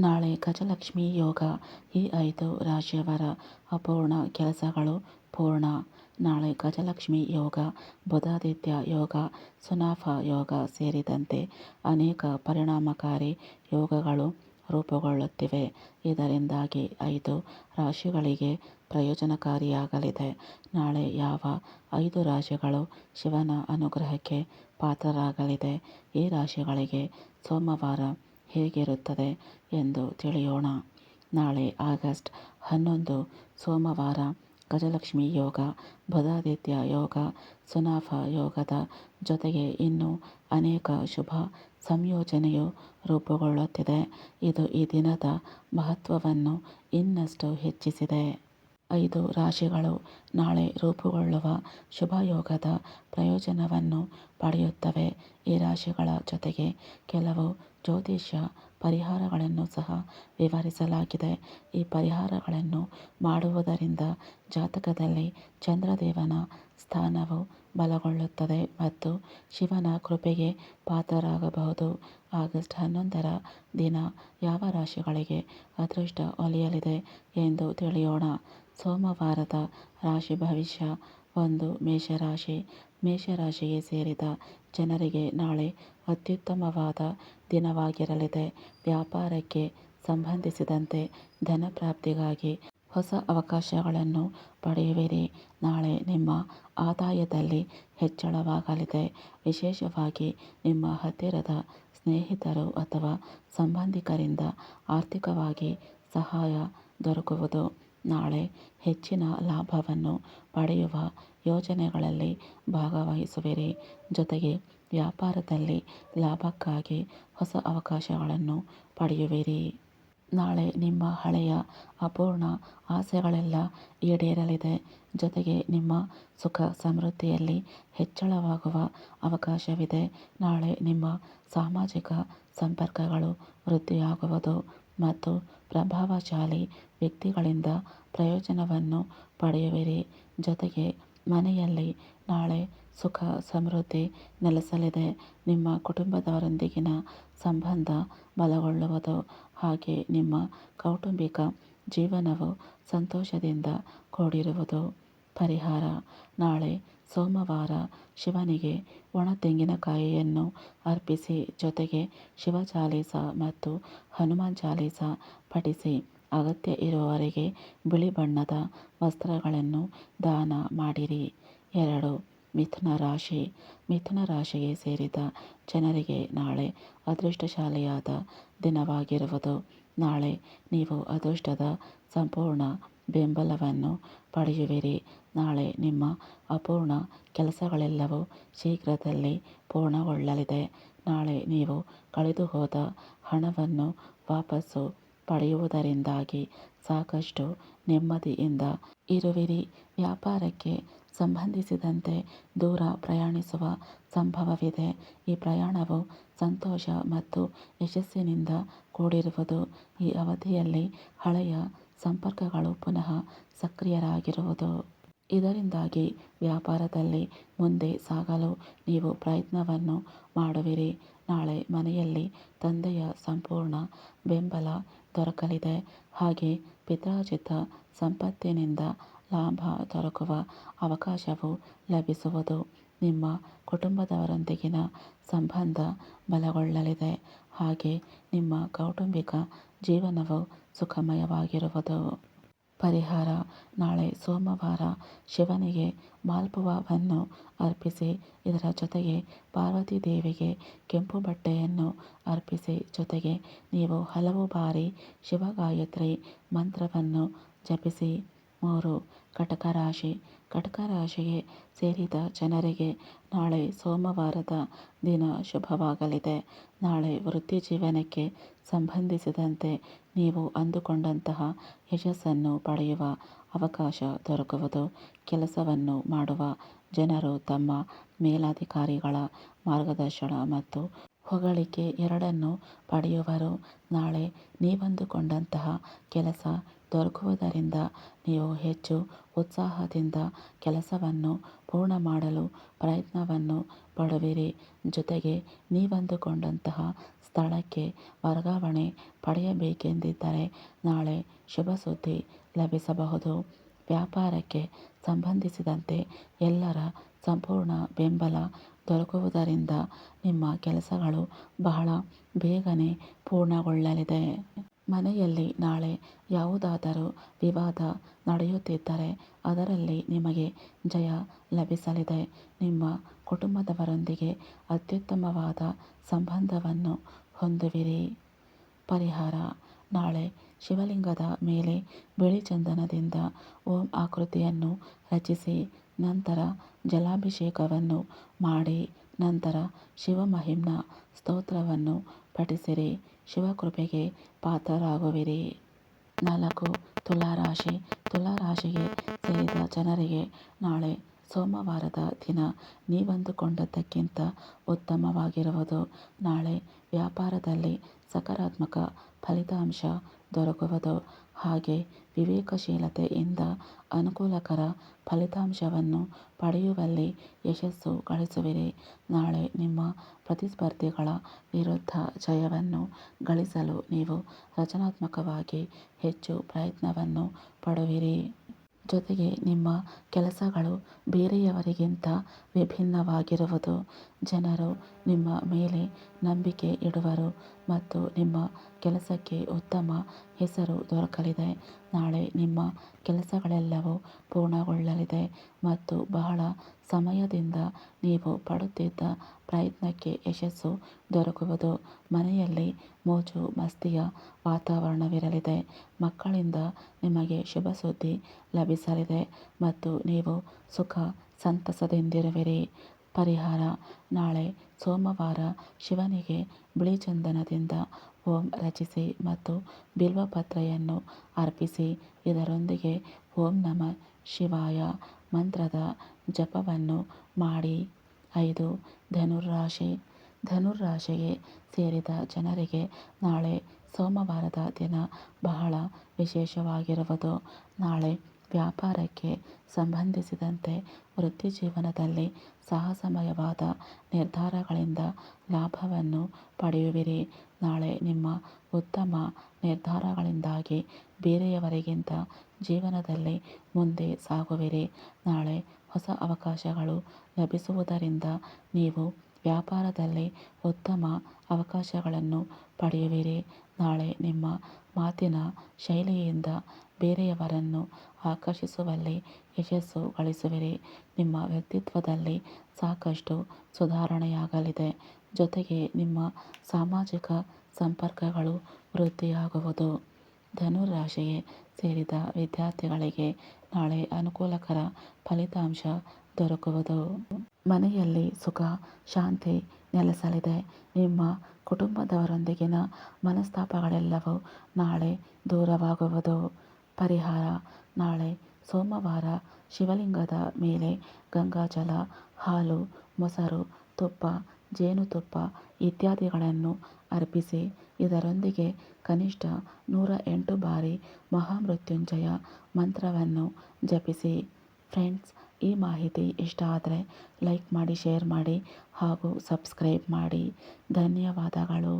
ನಾಳೆ ಗಜಲಕ್ಷ್ಮಿ ಯೋಗ. ಈ ಐದು ರಾಶಿಯವರ ಅಪೂರ್ಣ ಕೆಲಸಗಳು ಪೂರ್ಣ. ನಾಳೆ ಗಜಲಕ್ಷ್ಮಿ ಯೋಗ, ಬುಧಾದಿತ್ಯ ಯೋಗ, ಸುನಾಫ ಯೋಗ ಸೇರಿದಂತೆ ಅನೇಕ ಪರಿಣಾಮಕಾರಿ ಯೋಗಗಳು ರೂಪುಗೊಳ್ಳುತ್ತಿವೆ. ಇದರಿಂದಾಗಿ ಐದು ರಾಶಿಗಳಿಗೆ ಪ್ರಯೋಜನಕಾರಿಯಾಗಲಿದೆ. ನಾಳೆ ಯಾವ ಐದು ರಾಶಿಗಳು ಶಿವನ ಅನುಗ್ರಹಕ್ಕೆ ಪಾತ್ರರಾಗಲಿದೆ? ಈ ರಾಶಿಗಳಿಗೆ ಸೋಮವಾರ ಹೇಗಿರುತ್ತದೆ ಎಂದು ತಿಳಿಯೋಣ. ನಾಳೆ ಆಗಸ್ಟ್ ಹನ್ನೊಂದು ಸೋಮವಾರ ಗಜಲಕ್ಷ್ಮಿ ಯೋಗ, ಬುಧಾದಿತ್ಯ ಯೋಗ, ಸುನಾಫ ಯೋಗದ ಜೊತೆಗೆ ಇನ್ನೂ ಅನೇಕ ಶುಭ ಸಂಯೋಜನೆಯು ರೂಪುಗೊಳ್ಳುತ್ತಿದೆ. ಇದು ಈ ದಿನದ ಮಹತ್ವವನ್ನು ಇನ್ನಷ್ಟು ಹೆಚ್ಚಿಸಿದೆ. ಐದು ರಾಶಿಗಳು ನಾಳೆ ರೂಪುಗೊಳ್ಳುವ ಶುಭಯೋಗದ ಪ್ರಯೋಜನವನ್ನು ಪಡೆಯುತ್ತವೆ. ಈ ರಾಶಿಗಳ ಜೊತೆಗೆ ಕೆಲವು ಜ್ಯೋತಿಷ್ಯ ಪರಿಹಾರಗಳನ್ನು ಸಹ ವಿವರಿಸಲಾಗಿದೆ. ಈ ಪರಿಹಾರಗಳನ್ನು ಮಾಡುವುದರಿಂದ ಜಾತಕದಲ್ಲಿ ಚಂದ್ರದೇವನ ಸ್ಥಾನವು ಬಲಗೊಳ್ಳುತ್ತದೆ ಮತ್ತು ಶಿವನ ಕೃಪೆಗೆ ಪಾತ್ರರಾಗಬಹುದು. ಆಗಸ್ಟ್ ಹನ್ನೊಂದರ ದಿನ ಯಾವ ರಾಶಿಗಳಿಗೆ ಅದೃಷ್ಟ ಒಲಿಯಲಿದೆ ಎಂದು ತಿಳಿಯೋಣ. ಸೋಮವಾರದ ರಾಶಿ ಭವಿಷ್ಯ. ಒಂದು ಮೇಷರಾಶಿ. ಮೇಷರಾಶಿಗೆ ಸೇರಿದ ಜನರಿಗೆ ನಾಳೆ ಅತ್ಯುತ್ತಮವಾದ ದಿನವಾಗಿರಲಿದೆ. ವ್ಯಾಪಾರಕ್ಕೆ ಸಂಬಂಧಿಸಿದಂತೆ ಧನ ಪ್ರಾಪ್ತಿಗಾಗಿ ಹೊಸ ಅವಕಾಶಗಳನ್ನು ಪಡೆಯುವಿರಿ. ನಾಳೆ ನಿಮ್ಮ ಆದಾಯದಲ್ಲಿ ಹೆಚ್ಚಳವಾಗಲಿದೆ. ವಿಶೇಷವಾಗಿ ನಿಮ್ಮ ಹತ್ತಿರದ ಸ್ನೇಹಿತರು ಅಥವಾ ಸಂಬಂಧಿಕರಿಂದ ಆರ್ಥಿಕವಾಗಿ ಸಹಾಯ ದೊರಕುವುದು. ನಾಳೆ ಹೆಚ್ಚಿನ ಲಾಭವನ್ನು ಪಡೆಯುವ ಯೋಜನೆಗಳಲ್ಲಿ ಭಾಗವಹಿಸುವಿರಿ. ಜೊತೆಗೆ ವ್ಯಾಪಾರದಲ್ಲಿ ಲಾಭಕ್ಕಾಗಿ ಹೊಸ ಅವಕಾಶಗಳನ್ನು ಪಡೆಯುವಿರಿ. ನಾಳೆ ನಿಮ್ಮ ಹಳೆಯ ಅಪೂರ್ಣ ಆಸೆಗಳೆಲ್ಲ ಈಡೇರಲಿದೆ. ಜೊತೆಗೆ ನಿಮ್ಮ ಸುಖ ಸಮೃದ್ಧಿಯಲ್ಲಿ ಹೆಚ್ಚಳವಾಗುವ ಅವಕಾಶವಿದೆ. ನಾಳೆ ನಿಮ್ಮ ಸಾಮಾಜಿಕ ಸಂಪರ್ಕಗಳು ವೃದ್ಧಿಯಾಗುವುದು. ಮತ್ತು ಪ್ರಭಾವಶಾಲಿ ವ್ಯಕ್ತಿಗಳಿಂದ ಪ್ರಯೋಜನವನ್ನು ಪಡೆಯುವಿರಿ. ಜೊತೆಗೆ ಮನೆಯಲ್ಲಿ ನಾಳೆ ಸುಖ, ಸಮೃದ್ಧಿ ನೆಲೆಸಲಿದೆ. ನಿಮ್ಮ ಕುಟುಂಬದವರೊಂದಿಗಿನ ಸಂಬಂಧ ಬಲಗೊಳ್ಳುವುದು ಹಾಗೆ ನಿಮ್ಮ ಕೌಟುಂಬಿಕ ಜೀವನವು ಸಂತೋಷದಿಂದ ಕೂಡಿರುವುದು. ಪರಿಹಾರ, ನಾಳೆ ಸೋಮವಾರ ಶಿವನಿಗೆ ಒಣ ತೆಂಗಿನಕಾಯಿಯನ್ನು ಅರ್ಪಿಸಿ, ಜೊತೆಗೆ ಶಿವ ಚಾಲೀಸ ಮತ್ತು ಹನುಮಾನ್ ಚಾಲೀಸ ಪಠಿಸಿ, ಅಗತ್ಯ ಇರುವವರಿಗೆ ಬಿಳಿ ಬಣ್ಣದ ವಸ್ತ್ರಗಳನ್ನು ದಾನ ಮಾಡಿರಿ. ಎರಡು, ಮಿಥುನ ರಾಶಿ. ಮಿಥುನ ರಾಶಿಗೆ ಸೇರಿದ ಜನರಿಗೆ ನಾಳೆ ಅದೃಷ್ಟಶಾಲಿಯಾದ ದಿನವಾಗಿರುವುದು. ನಾಳೆ ನೀವು ಅದೃಷ್ಟದ ಸಂಪೂರ್ಣ ಬೆಂಬಲವನ್ನು ಪಡೆಯುವಿರಿ. ನಾಳೆ ನಿಮ್ಮ ಅಪೂರ್ಣ ಕೆಲಸಗಳೆಲ್ಲವೂ ಶೀಘ್ರದಲ್ಲಿ ಪೂರ್ಣಗೊಳ್ಳಲಿದೆ. ನಾಳೆ ನೀವು ಕಳೆದುಹೋದ ಹಣವನ್ನು ವಾಪಸ್ಸು ಪಡೆಯುವುದರಿಂದಾಗಿ ಸಾಕಷ್ಟು ನೆಮ್ಮದಿಯಿಂದ ಇರುವಿರಿ. ವ್ಯಾಪಾರಕ್ಕೆ ಸಂಬಂಧಿಸಿದಂತೆ ದೂರ ಪ್ರಯಾಣಿಸುವ ಸಂಭವವಿದೆ. ಈ ಪ್ರಯಾಣವು ಸಂತೋಷ ಮತ್ತು ಯಶಸ್ಸಿನಿಂದ ಕೂಡಿರುವುದು. ಈ ಅವಧಿಯಲ್ಲಿ ಹಳೆಯ ಸಂಪರ್ಕಗಳು ಪುನಃ ಸಕ್ರಿಯರಾಗಿರುವುದು. ಇದರಿಂದಾಗಿ ವ್ಯಾಪಾರದಲ್ಲಿ ಮುಂದೆ ಸಾಗಲು ನೀವು ಪ್ರಯತ್ನವನ್ನು ಮಾಡುವಿರಿ. ನಾಳೆ ಮನೆಯಲ್ಲಿ ತಂದೆಯ ಸಂಪೂರ್ಣ ಬೆಂಬಲ ದೊರಕಲಿದೆ. ಹಾಗೆ ಪಿತ್ರಾರ್ಜಿತ ಸಂಪತ್ತಿನಿಂದ ಲಾಭ ದೊರಕುವ ಅವಕಾಶವು ಲಭಿಸುವುದು ನಿಮ್ಮ ಕುಟುಂಬದವರೊಂದಿಗಿನ ಸಂಬಂಧ ಬಲಗೊಳ್ಳಲಿದೆ. ಹಾಗೆ ನಿಮ್ಮ ಕೌಟುಂಬಿಕ ಜೀವನವು ಸುಖಮಯವಾಗಿರುವುದು. ಪರಿಹಾರ, ನಾಳೆ ಸೋಮವಾರ ಶಿವನಿಗೆ ಮಾಲ್ಪುವಾವನ್ನು ಅರ್ಪಿಸಿ, ಇದರ ಜೊತೆಗೆ ಪಾರ್ವತಿ ದೇವಿಗೆ ಕೆಂಪು ಬಟ್ಟೆಯನ್ನು ಅರ್ಪಿಸಿ, ಜೊತೆಗೆ ನೀವು ಹಲವು ಬಾರಿ ಶಿವಗಾಯತ್ರಿ ಮಂತ್ರವನ್ನು ಜಪಿಸಿ, ಮೂರು ಕಟಕ ರಾಶಿ ಕಟಕ ರಾಶಿಗೆ ಸೇರಿದ ಜನರಿಗೆ ನಾಳೆ ಸೋಮವಾರದ ದಿನ ಶುಭವಾಗಲಿದೆ. ನಾಳೆ ವೃತ್ತಿ ಜೀವನಕ್ಕೆ ಸಂಬಂಧಿಸಿದಂತೆ ನೀವು ಅಂದುಕೊಂಡಂತಹ ಯಶಸ್ಸನ್ನು ಪಡೆಯುವ ಅವಕಾಶ ದೊರಕುವುದು, ಕೆಲಸವನ್ನು ಮಾಡುವ ಜನರು ತಮ್ಮ ಮೇಲಾಧಿಕಾರಿಗಳ ಮಾರ್ಗದರ್ಶನ ಮತ್ತು ಹೊಗಳಿಕೆ ಎರಡನ್ನೂ ಪಡೆಯುವರು. ನಾಳೆ ನೀವಂದುಕೊಂಡಂತಹ ಕೆಲಸ ದೊರಕುವುದರಿಂದ ನೀವು ಹೆಚ್ಚು ಉತ್ಸಾಹದಿಂದ ಕೆಲಸವನ್ನು ಪೂರ್ಣ ಮಾಡಲು ಪ್ರಯತ್ನವನ್ನು ಪಡುವಿರಿ. ಜೊತೆಗೆ ನೀವಂದುಕೊಂಡಂತಹ ಸ್ಥಳಕ್ಕೆ ವರ್ಗಾವಣೆ ಪಡೆಯಬೇಕೆಂದಿದ್ದರೆ ನಾಳೆ ಶುಭ ಸುದ್ದಿ ಲಭಿಸಬಹುದು. ವ್ಯಾಪಾರಕ್ಕೆ ಸಂಬಂಧಿಸಿದಂತೆ ಎಲ್ಲರ ಸಂಪೂರ್ಣ ಬೆಂಬಲ ದೊರಕುವುದರಿಂದ ನಿಮ್ಮ ಕೆಲಸಗಳು ಬಹಳ ಬೇಗನೆ ಪೂರ್ಣಗೊಳ್ಳಲಿದೆ. ಮನೆಯಲ್ಲಿ ನಾಳೆ ಯಾವುದಾದರೂ ವಿವಾದ ನಡೆಯುತ್ತಿದ್ದರೆ ಅದರಲ್ಲಿ ನಿಮಗೆ ಜಯ ಲಭಿಸಲಿದೆ. ನಿಮ್ಮ ಕುಟುಂಬದವರೊಂದಿಗೆ ಅತ್ಯುತ್ತಮವಾದ ಸಂಬಂಧವನ್ನು ಹೊಂದುವಿರಿ. ಪರಿಹಾರ. ನಾಳೆ ಶಿವಲಿಂಗದ ಮೇಲೆ ಬಿಳಿ ಚಂದನದಿಂದ ಓಂ ಆಕೃತಿಯನ್ನು ರಚಿಸಿ ನಂತರ ಜಲಾಭಿಷೇಕವನ್ನು ಮಾಡಿ ನಂತರ ಶಿವಮಹಿಮ್ನ ಸ್ತೋತ್ರವನ್ನು ಪಠಿಸಿರಿ. ಶಿವಕೃಪೆಗೆ ಪಾತ್ರರಾಗುವಿರಿ. ನಾಲ್ಕು ತುಲಾರಾಶಿ. ತುಲಾರಾಶಿಗೆ ಸೇರಿದ ಜನರಿಗೆ ನಾಳೆ ಸೋಮವಾರದ ದಿನ ನೀವಂದುಕೊಂಡದ್ದಕ್ಕಿಂತ ಉತ್ತಮವಾಗಿರುವುದು. ನಾಳೆ ವ್ಯಾಪಾರದಲ್ಲಿ ಸಕಾರಾತ್ಮಕ ಫಲಿತಾಂಶ ದೊರಕುವುದು. ಹಾಗೆ ವಿವೇಕಶೀಲತೆಯಿಂದ ಅನುಕೂಲಕರ ಫಲಿತಾಂಶವನ್ನು ಪಡೆಯುವಲ್ಲಿ ಯಶಸ್ಸು ಗಳಿಸುವಿರಿ. ನಾಳೆ ನಿಮ್ಮ ಪ್ರತಿಸ್ಪರ್ಧಿಗಳ ವಿರುದ್ಧ ಜಯವನ್ನು ಗಳಿಸಲು ನೀವು ರಚನಾತ್ಮಕವಾಗಿ ಹೆಚ್ಚು ಪ್ರಯತ್ನವನ್ನು ಪಡುವಿರಿ. ಜೊತೆಗೆ ನಿಮ್ಮ ಕೆಲಸಗಳು ಬೇರೆಯವರಿಗಿಂತ ವಿಭಿನ್ನವಾಗಿರುವುದು. ಜನರು ನಿಮ್ಮ ಮೇಲೆ ನಂಬಿಕೆ ಇಡುವರು ಮತ್ತು ನಿಮ್ಮ ಕೆಲಸಕ್ಕೆ ಉತ್ತಮ ಹೆಸರು ದೊರಕಲಿದೆ. ನಾಳೆ ನಿಮ್ಮ ಕೆಲಸಗಳೆಲ್ಲವೂ ಪೂರ್ಣಗೊಳ್ಳಲಿದೆ ಮತ್ತು ಬಹಳ ಸಮಯದಿಂದ ನೀವು ಪಡುತ್ತಿದ್ದ ಪ್ರಯತ್ನಕ್ಕೆ ಯಶಸ್ಸು ದೊರಕುವುದು. ಮನೆಯಲ್ಲಿ ಮೋಜು ಮಸ್ತಿಯ ವಾತಾವರಣವಿರಲಿದೆ. ಮಕ್ಕಳಿಂದ ನಿಮಗೆ ಶುಭ ಸುದ್ದಿ ಲಭಿಸಲಿದೆ ಮತ್ತು ನೀವು ಸುಖ ಸಂತಸದಿಂದಿರುವಿರಿ. ಪರಿಹಾರ. ನಾಳೆ ಸೋಮವಾರ ಶಿವನಿಗೆ ಬಿಳಿ ಚಂದನದಿಂದ ಓಂ ರಚಿಸಿ ಮತ್ತು ಬಿಲ್ವಪತ್ರೆಯನ್ನು ಅರ್ಪಿಸಿ. ಇದರೊಂದಿಗೆ ಓಂ ನಮಃ ಶಿವಾಯ ಮಂತ್ರದ ಜಪವನ್ನು ಮಾಡಿ. ಐದು ಧನುರ್ರಾಶಿ. ಧನುರ್ರಾಶಿಗೆ ಸೇರಿದ ಜನರಿಗೆ ನಾಳೆ ಸೋಮವಾರದ ದಿನ ಬಹಳ ವಿಶೇಷವಾಗಿರುವುದು. ನಾಳೆ ವ್ಯಾಪಾರಕ್ಕೆ ಸಂಬಂಧಿಸಿದಂತೆ ವೃತ್ತಿಜೀವನದಲ್ಲಿ ಸಾಹಸಮಯವಾದ ನಿರ್ಧಾರಗಳಿಂದ ಲಾಭವನ್ನು ಪಡೆಯುವಿರಿ. ನಾಳೆ ನಿಮ್ಮ ಉತ್ತಮ ನಿರ್ಧಾರಗಳಿಂದಾಗಿ ಬೇರೆಯವರಿಗಿಂತ ಜೀವನದಲ್ಲಿ ಮುಂದೆ ಸಾಗುವಿರಿ. ನಾಳೆ ಹೊಸ ಅವಕಾಶಗಳು ಲಭಿಸುವುದರಿಂದ ನೀವು ವ್ಯಾಪಾರದಲ್ಲಿ ಉತ್ತಮ ಅವಕಾಶಗಳನ್ನು ಪಡೆಯುವಿರಿ. ನಾಳೆ ನಿಮ್ಮ ಮಾತಿನ ಶೈಲಿಯಿಂದ ಬೇರೆಯವರನ್ನು ಆಕರ್ಷಿಸುವಲ್ಲಿ ಯಶಸ್ಸು ಗಳಿಸುವಿರಿ ನಿಮ್ಮ ವ್ಯಕ್ತಿತ್ವದಲ್ಲಿ ಸಾಕಷ್ಟು ಸುಧಾರಣೆಯಾಗಲಿದೆ. ಜೊತೆಗೆ ನಿಮ್ಮ ಸಾಮಾಜಿಕ ಸಂಪರ್ಕಗಳು ವೃದ್ಧಿಯಾಗುವುದು. ಧನುರಾಶಿಗೆ ಸೇರಿದ ವಿದ್ಯಾರ್ಥಿಗಳಿಗೆ ನಾಳೆ ಅನುಕೂಲಕರ ಫಲಿತಾಂಶ ದೊರಕುವುದು. ಮನೆಯಲ್ಲಿ ಸುಖ, ಶಾಂತಿ ನೆಲೆಸಲಿದೆ. ನಿಮ್ಮ ಕುಟುಂಬದವರೊಂದಿಗಿನ ಮನಸ್ತಾಪಗಳೆಲ್ಲವೂ ನಾಳೆ ದೂರವಾಗುವುದು. ಪರಿಹಾರ ನಾಳೆ ಸೋಮವಾರ ಶಿವಲಿಂಗದ ಮೇಲೆ ಗಂಗಾಜಲ ಹಾಲು, ಮೊಸರು, ತುಪ್ಪ ಜೇನುತುಪ್ಪ ಇತ್ಯಾದಿಗಳನ್ನು ಅರ್ಪಿಸಿ, ಇದರೊಂದಿಗೆ ಕನಿಷ್ಠ ನೂರ ಎಂಟು ಬಾರಿ ಮಹಾಮೃತ್ಯುಂಜಯ ಮಂತ್ರವನ್ನು ಜಪಿಸಿ. ಫ್ರೆಂಡ್ಸ್, ಈ ಮಾಹಿತಿ ಇಷ್ಟ ಆದರೆ ಲೈಕ್ ಮಾಡಿ, ಶೇರ್ ಮಾಡಿ ಹಾಗೂ ಸಬ್ಸ್ಕ್ರೈಬ್ ಮಾಡಿ. ಧನ್ಯವಾದಗಳು.